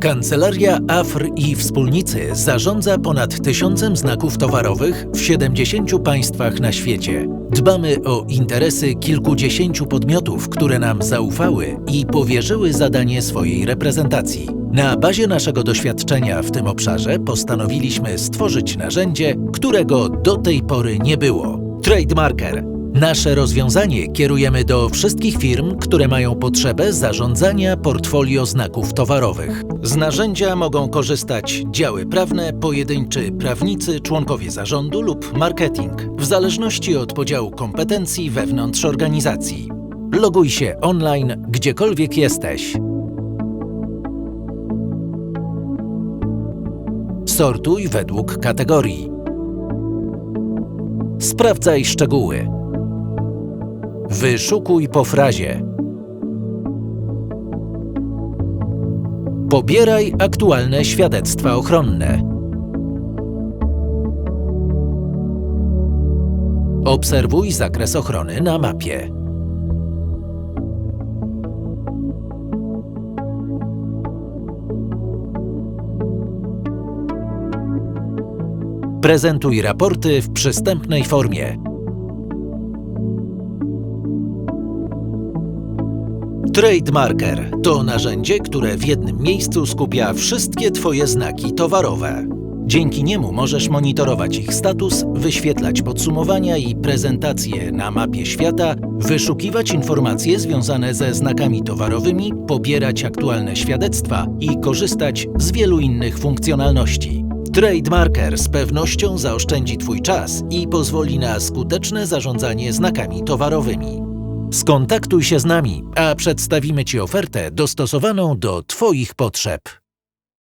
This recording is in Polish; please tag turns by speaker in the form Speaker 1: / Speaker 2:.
Speaker 1: Kancelaria AFR i wspólnicy zarządza ponad tysiącem znaków towarowych w 70 państwach na świecie. Dbamy o interesy kilkudziesięciu podmiotów, które nam zaufały i powierzyły zadanie swojej reprezentacji. Na bazie naszego doświadczenia w tym obszarze postanowiliśmy stworzyć narzędzie, którego do tej pory nie było. Trademarker. Nasze rozwiązanie kierujemy do wszystkich firm, które mają potrzebę zarządzania portfolio znaków towarowych. Z narzędzia mogą korzystać działy prawne, pojedynczy prawnicy, członkowie zarządu lub marketing, w zależności od podziału kompetencji wewnątrz organizacji. Loguj się online, gdziekolwiek jesteś. Sortuj według kategorii. Sprawdzaj szczegóły. Wyszukuj po frazie. Pobieraj aktualne świadectwa ochronne. Obserwuj zakres ochrony na mapie. Prezentuj raporty w przystępnej formie. Trademarker to narzędzie, które w jednym miejscu skupia wszystkie Twoje znaki towarowe. Dzięki niemu możesz monitorować ich status, wyświetlać podsumowania i prezentacje na mapie świata, wyszukiwać informacje związane ze znakami towarowymi, pobierać aktualne świadectwa i korzystać z wielu innych funkcjonalności. Trademarker z pewnością zaoszczędzi Twój czas i pozwoli na skuteczne zarządzanie znakami towarowymi. Skontaktuj się z nami, a przedstawimy Ci ofertę dostosowaną do Twoich potrzeb.